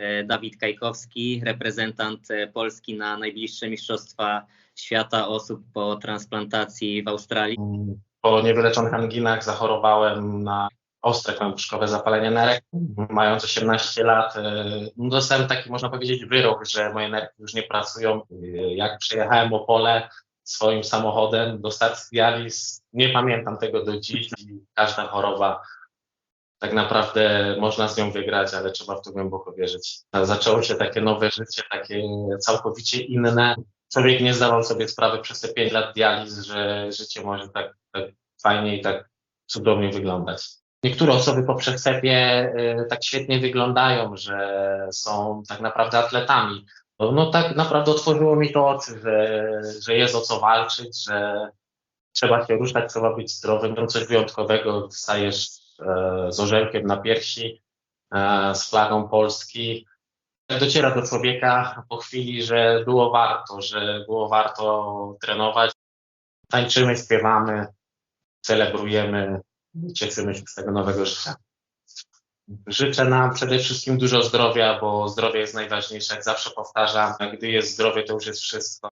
e, Dawid Kajkowski, reprezentant e, Polski na najbliższe Mistrzostwa Świata osób po transplantacji w Australii. Po niewyleczonych anginach zachorowałem na ostre kłębuszkowe zapalenie nerek. Mając 18 lat, e, no, dostałem taki, można powiedzieć, wyrok, że moje nerki już nie pracują. Jak przejechałem Opole swoim samochodem do stacji dializ, nie pamiętam tego do dziś. I Każda choroba tak naprawdę można z nią wygrać, ale trzeba w to głęboko wierzyć. Zaczęło się takie nowe życie, takie całkowicie inne. Człowiek nie zdawał sobie sprawy przez te 5 lat dializ, że życie może tak, tak fajnie i tak cudownie wyglądać. Niektóre osoby po przechcepie y, tak świetnie wyglądają, że są tak naprawdę atletami. No, no tak naprawdę otworzyło mi to oczy, że, że jest o co walczyć, że trzeba się ruszać, trzeba być zdrowym. To coś wyjątkowego, wstajesz e, z orzełkiem na piersi, e, z flagą Polski. Dociera do człowieka po chwili, że było warto, że było warto trenować. Tańczymy, śpiewamy, celebrujemy, cieszymy się z tego nowego życia. Życzę nam przede wszystkim dużo zdrowia, bo zdrowie jest najważniejsze. Jak zawsze powtarzam, gdy jest zdrowie, to już jest wszystko.